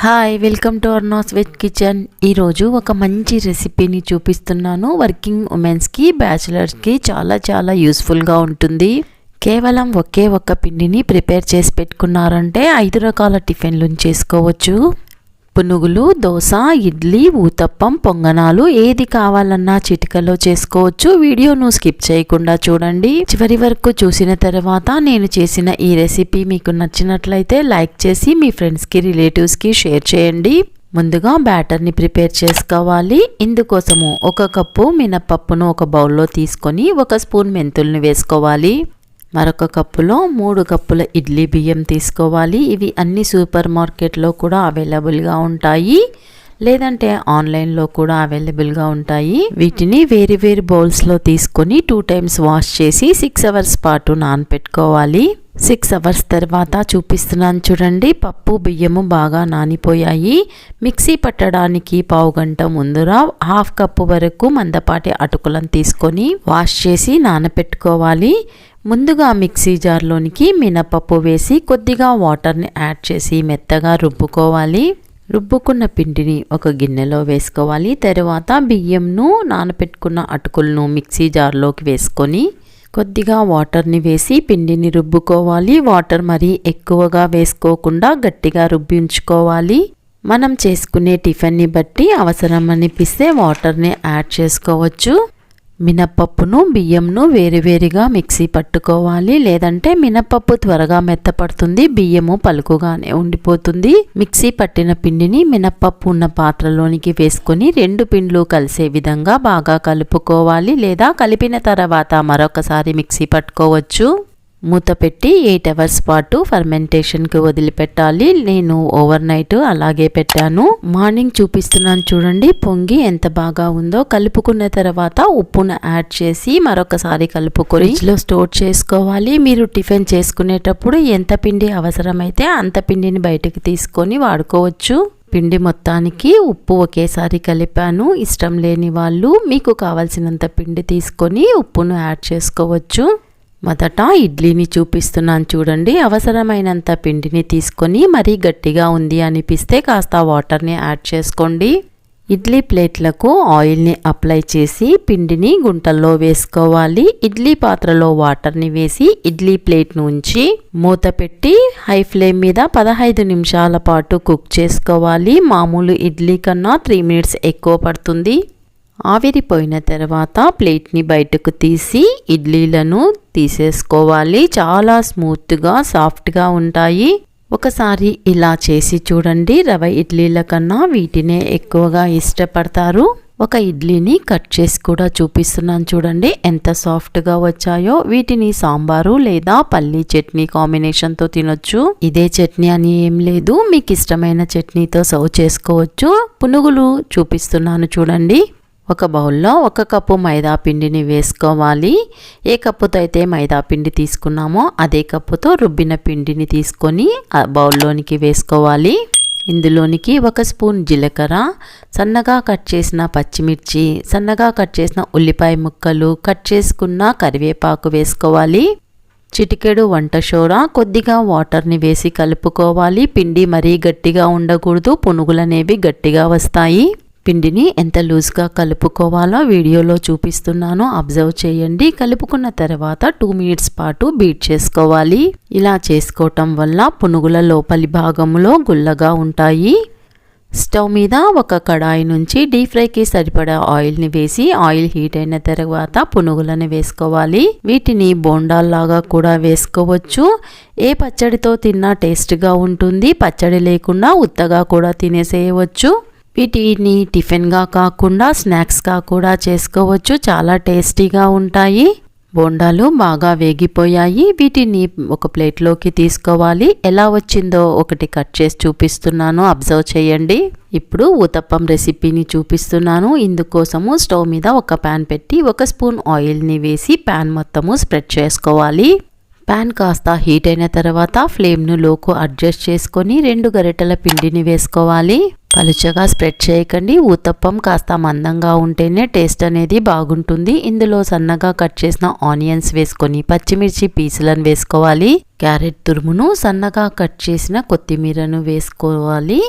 Hi welcome to Arnas veg kitchen ఈరోజు ఒక మంచి రెసిపీని చూపిస్తున్నాను. వర్కింగ్ ఉమెన్స్కి బ్యాచిలర్స్కి చాలా చాలా యూస్ఫుల్గా ఉంటుంది. కేవలం ఒకే ఒక్క పిండిని ప్రిపేర్ చేసి పెట్టుకున్నారంటే ఐదు రకాల టిఫిన్లు చేసుకోవచ్చు. పునుగులు దోశ ఇడ్లీ ఊతప్పం పొంగనాలు ఏది కావాలన్నా చిటికలో చేసుకోవచ్చు. వీడియోను స్కిప్ చేయకుండా చూడండి. చివరి వరకు చూసిన తర్వాత నేను చేసిన ఈ రెసిపీ మీకు నచ్చినట్లయితే లైక్ చేసి మీ ఫ్రెండ్స్కి రిలేటివ్స్కి షేర్ చేయండి. ముందుగా బ్యాటర్ని ప్రిపేర్ చేసుకోవాలి. ఇందుకోసము ఒక కప్పు మినప్పప్పును ఒక బౌల్లో తీసుకొని ఒక స్పూన్ మెంతుల్ని వేసుకోవాలి. మరొక కప్పులో మూడు కప్పుల ఇడ్లీ బియ్యం తీసుకోవాలి. ఇవి అన్ని సూపర్ మార్కెట్లో కూడా అవైలబుల్గా ఉంటాయి. లేదంటే ఆన్లైన్లో కూడా అవైలబుల్గా ఉంటాయి. వీటిని వేరు వేరు బౌల్స్లో తీసుకొని టూ టైమ్స్ వాష్ చేసి సిక్స్ అవర్స్ పాటు నానపెట్టుకోవాలి. సిక్స్ అవర్స్ తర్వాత చూపిస్తున్నాను చూడండి. పప్పు బియ్యము బాగా నానిపోయాయి. మిక్సీ పట్టడానికి పావు గంట ముందురా హాఫ్ కప్పు వరకు మందపాటి అటుకులను తీసుకొని వాష్ చేసి నానపెట్టుకోవాలి. ముందుగా మిక్సీ జార్లోనికి మినపప్పు వేసి కొద్దిగా వాటర్ని యాడ్ చేసి మెత్తగా రుబ్బుకోవాలి. రుబ్బుకున్న పిండిని ఒక గిన్నెలో వేసుకోవాలి. తర్వాత బియ్యంను నానపెట్టుకున్న అటుకులను మిక్సీ జార్లోకి వేసుకొని కొద్దిగా వాటర్ని వేసి పిండిని రుబ్బుకోవాలి. వాటర్ మరీ ఎక్కువగా వేసుకోకుండా గట్టిగా రుబ్బి ఉంచుకోవాలి. మనం చేసుకునే టిఫిన్ని బట్టి అవసరం అనిపిస్తే వాటర్ని యాడ్ చేసుకోవచ్చు. మినప్పప్పును బియ్యంను వేరువేరుగా మిక్సీ పట్టుకోవాలి. లేదంటే మినప్పప్పు త్వరగా మెత్తపడుతుంది బియ్యము పలుకుగానే ఉండిపోతుంది. మిక్సీ పట్టిన పిండిని మినప్పప్పు ఉన్న పాత్రలోనికి వేసుకొని రెండు పిండ్లు కలిసే విధంగా బాగా కలుపుకోవాలి. లేదా కలిపిన తర్వాత మరొకసారి మిక్సీ పట్టుకోవచ్చు. మూత పెట్టి ఎయిట్ అవర్స్ పాటు ఫర్మెంటేషన్కి వదిలిపెట్టాలి. నేను ఓవర్ నైట్ అలాగే పెట్టాను. మార్నింగ్ చూపిస్తున్నాను చూడండి. పొంగి ఎంత బాగా ఉందో కలుపుకున్న తర్వాత ఉప్పును యాడ్ చేసి మరొకసారి కలుపుకొని ఇంట్లో స్టోర్ చేసుకోవాలి. మీరు టిఫిన్ చేసుకునేటప్పుడు ఎంత పిండి అవసరమైతే అంత పిండిని బయటకు తీసుకొని వాడుకోవచ్చు. పిండి మొత్తానికి ఉప్పు ఒకేసారి కలిపాను. ఇష్టం లేని వాళ్ళు మీకు కావాల్సినంత పిండి తీసుకొని ఉప్పును యాడ్ చేసుకోవచ్చు. మొదట ఇడ్లీని చూపిస్తున్నాను చూడండి. అవసరమైనంత పిండిని తీసుకొని మరీ గట్టిగా ఉంది అనిపిస్తే కాస్త వాటర్ని యాడ్ చేసుకోండి. ఇడ్లీ ప్లేట్లకు ఆయిల్ని అప్లై చేసి పిండిని గుంటల్లో వేసుకోవాలి. ఇడ్లీ పాత్రలో వాటర్ని వేసి ఇడ్లీ ప్లేట్ను ఉంచి మూత పెట్టి హై ఫ్లేమ్ మీద పదహైదు నిమిషాల పాటు కుక్ చేసుకోవాలి. మామూలు ఇడ్లీ కన్నా త్రీ మినిట్స్ ఎక్కువ పడుతుంది. ఆవిరిపోయిన తర్వాత ప్లేట్ని బయటకు తీసి ఇడ్లీలను తీసేసుకోవాలి. చాలా స్మూత్గా సాఫ్ట్గా ఉంటాయి. ఒకసారి ఇలా చేసి చూడండి. రవ ఇడ్లీల కన్నా వీటినే ఎక్కువగా ఇష్టపడతారు. ఒక ఇడ్లీని కట్ చేసి కూడా చూపిస్తున్నాను చూడండి. ఎంత సాఫ్ట్గా వచ్చాయో. వీటిని సాంబారు లేదా పల్లీ చట్నీ కాంబినేషన్తో తినొచ్చు. ఇదే చట్నీ అని ఏం లేదు. మీకు ఇష్టమైన చట్నీతో సర్వ్ చేసుకోవచ్చు. పునుగులు చూపిస్తున్నాను చూడండి. ఒక బౌల్లో ఒక కప్పు మైదా పిండిని వేసుకోవాలి. ఏ కప్పుతో అయితే మైదా పిండి తీసుకున్నామో అదే కప్పుతో రుబ్బిన పిండిని తీసుకొని ఆ బౌల్లోనికి వేసుకోవాలి. ఇందులోనికి ఒక స్పూన్ జీలకర్ర సన్నగా కట్ చేసిన పచ్చిమిర్చి సన్నగా కట్ చేసిన ఉల్లిపాయ ముక్కలు కట్ చేసుకున్న కరివేపాకు వేసుకోవాలి. చిటికెడు వంట షోర కొద్దిగా వాటర్ని వేసి కలుపుకోవాలి. పిండి మరీ గట్టిగా ఉండకూడదు పునుగులనేవి గట్టిగా వస్తాయి. పిండిని ఎంత లూజ్గా కలుపుకోవాలో వీడియోలో చూపిస్తున్నాను. అబ్జర్వ్ చేయండి. కలుపుకున్న తర్వాత టూ మినిట్స్ పాటు బీట్ చేసుకోవాలి. ఇలా చేసుకోవటం వల్ల పునుగుల లోపలి భాగంలో గుల్లగా ఉంటాయి. స్టవ్ మీద ఒక కడాయి నుంచి డీప్ ఫ్రైకి సరిపడా ఆయిల్ని వేసి ఆయిల్ హీట్ అయిన తర్వాత పునుగులను వేసుకోవాలి. వీటిని బోండాల్లాగా కూడా వేసుకోవచ్చు. ఏ పచ్చడితో తిన్నా టేస్ట్గా ఉంటుంది. పచ్చడి లేకుండా ఉత్తగా కూడా తినేసేయవచ్చు. వీటిని టిఫిన్గా కాకుండా స్నాక్స్గా కూడా చేసుకోవచ్చు. చాలా టేస్టీగా ఉంటాయి. బోండాలు బాగా వేగిపోయాయి. వీటిని ఒక ప్లేట్లోకి తీసుకోవాలి. ఎలా వచ్చిందో ఒకటి కట్ చేసి చూపిస్తున్నాను. అబ్జర్వ్ చేయండి. ఇప్పుడు ఉతప్పం రెసిపీని చూపిస్తున్నాను. ఇందుకోసము స్టవ్ మీద ఒక ప్యాన్ పెట్టి ఒక స్పూన్ ఆయిల్ని వేసి ప్యాన్ మొత్తము స్ప్రెడ్ చేసుకోవాలి. ప్యాన్ కాస్త హీట్ అయిన తర్వాత ఫ్లేమ్ను లోకు అడ్జస్ట్ చేసుకొని రెండు గరిటెల పిండిని వేసుకోవాలి. పలుచగా స్ప్రెడ్ చేయకండి. ఊతప్పం కాస్త మందంగా ఉంటేనే టేస్ట్ అనేది బాగుంటుంది. ఇందులో సన్నగా కట్ చేసిన ఆనియన్స్ వేసుకొని పచ్చిమిర్చి పీసులను వేసుకోవాలి. క్యారెట్ తురుమును సన్నగా కట్ చేసిన కొత్తిమీరను వేసుకోవాలి.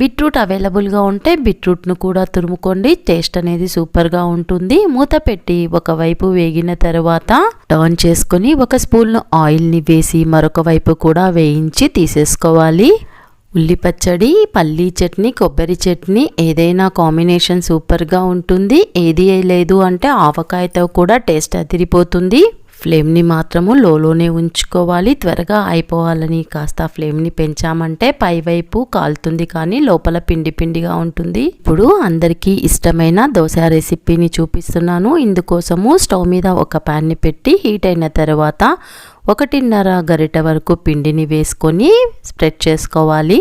బీట్రూట్ అవైలబుల్గా ఉంటే బీట్రూట్ను కూడా తురుముకోండి. టేస్ట్ అనేది సూపర్గా ఉంటుంది. మూత పెట్టి ఒకవైపు వేగిన తర్వాత టర్న్ చేసుకొని ఒక స్పూన్ ఆయిల్ని వేసి మరొక వైపు కూడా వేయించి తీసేసుకోవాలి. ఉల్లి పచ్చడి పల్లీ చట్నీ కొబ్బరి చట్నీ ఏదైనా కాంబినేషన్ సూపర్గా ఉంటుంది. ఏది లేదు అంటే ఆవకాయతో కూడా టేస్ట్ అదిరిపోతుంది. ఫ్లేమ్ని మాత్రము లోలోనే ఉంచుకోవాలి. త్వరగా అయిపోవాలని కాస్త ఫ్లేమ్ని పెంచామంటే పైవైపు కాలుతుంది కానీ లోపల పిండి పిండిగా ఉంటుంది. ఇప్పుడు అందరికీ ఇష్టమైన దోశ రెసిపీని చూపిస్తున్నాను. ఇందుకోసము స్టవ్ మీద ఒక ప్యాన్ని పెట్టి హీట్ అయిన తర్వాత ఒకటిన్నర గరిట వరకు పిండిని వేసుకొని స్ప్రెడ్ చేసుకోవాలి.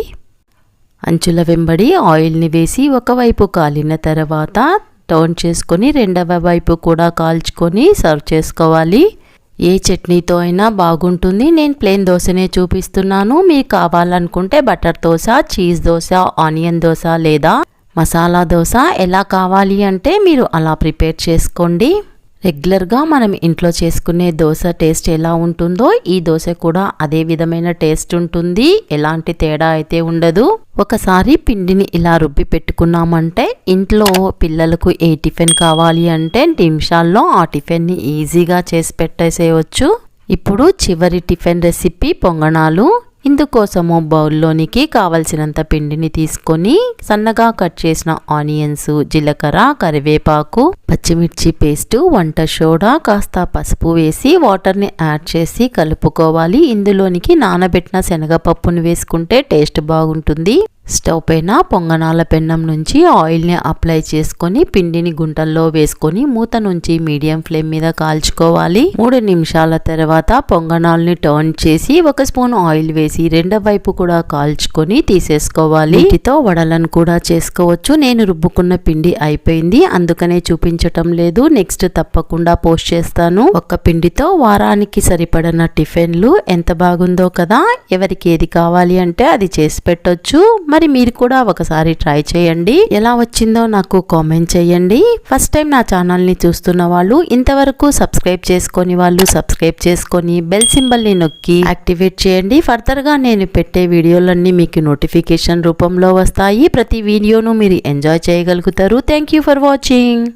అంచుల వెంబడి ఆయిల్ని వేసి ఒకవైపు కాలిన తర్వాత టర్న్ చేసుకొని రెండవ వైపు కూడా కాల్చుకొని సర్వ్ చేసుకోవాలి. ఏ చట్నీతో అయినా బాగుంటుంది. నేను ప్లెయిన్ దోశనే చూపిస్తున్నాను. మీకు కావాలనుకుంటే butter dosa cheese dosa onion dosa లేదా మసాలా దోశ ఎలా కావాలి అంటే మీరు అలా ప్రిపేర్ చేసుకోండి. రెగ్యులర్గా మనం ఇంట్లో చేసుకునే దోశ టేస్ట్ ఎలా ఉంటుందో ఈ దోశ కూడా అదే విధమైన టేస్ట్ ఉంటుంది. ఎలాంటి తేడా అయితే ఉండదు. ఒకసారి పిండిని ఇలా రుబ్బి పెట్టుకున్నామంటే ఇంట్లో పిల్లలకు ఏ టిఫిన్ కావాలి అంటే నిమిషాల్లో ఆ టిఫిన్ని ఈజీగా చేసి పెట్టేసేయచ్చు. ఇప్పుడు చివరి టిఫిన్ రెసిపీ పొంగణాలు ఇందుకోసము బౌల్లోనికి కావలసినంత పిండిని తీసుకొని సన్నగా కట్ చేసిన ఆనియన్స్ జీలకర్ర కరివేపాకు పచ్చిమిర్చి పేస్టు వంట సోడా కాస్త పసుపు వేసి వాటర్ని యాడ్ చేసి కలుపుకోవాలి. ఇందులోనికి నానబెట్టిన శనగపప్పును వేసుకుంటే టేస్ట్ బాగుంటుంది. స్టవ్ పైన పొంగనాల పెన్నం నుంచి ఆయిల్ని అప్లై చేసుకొని పిండిని గుంటల్లో వేసుకొని మూత నుంచి మీడియం ఫ్లేమ్ మీద కాల్చుకోవాలి. మూడు నిమిషాల తర్వాత పొంగనాల్ని టర్న్ చేసి ఒక స్పూన్ ఆయిల్ వేసి రెండవ వైపు కూడా కాల్చుకొని తీసేసుకోవాలి. వీటితో వడలను కూడా చేసుకోవచ్చు. నేను రుబ్బుకున్న పిండి అయిపోయింది. అందుకనే చూపించటం లేదు. నెక్స్ట్ తప్పకుండా పోస్ట్ చేస్తాను. ఒక్క పిండితో వారానికి సరిపడిన టిఫిన్లు ఎంత బాగుందో కదా. ఎవరికి ఏది కావాలి అంటే అది చేసి పెట్టొచ్చు. మరి మీరు కూడా ఒకసారి ట్రై చేయండి. ఎలా వచ్చిందో నాకు కామెంట్ చేయండి. ఫస్ట్ టైం నా ఛానల్ని చూస్తున్న వాళ్ళు ఇంతవరకు సబ్స్క్రైబ్ చేసుకొని వాళ్ళు సబ్స్క్రైబ్ చేసుకొని బెల్ సింబల్ని నొక్కి యాక్టివేట్ చేయండి. ఫర్దర్గా నేను పెట్టే వీడియోలన్నీ మీకు నోటిఫికేషన్ రూపంలో వస్తాయి. ప్రతి వీడియోను మీరు ఎంజాయ్ చేయగలుగుతారు. Thank you for watching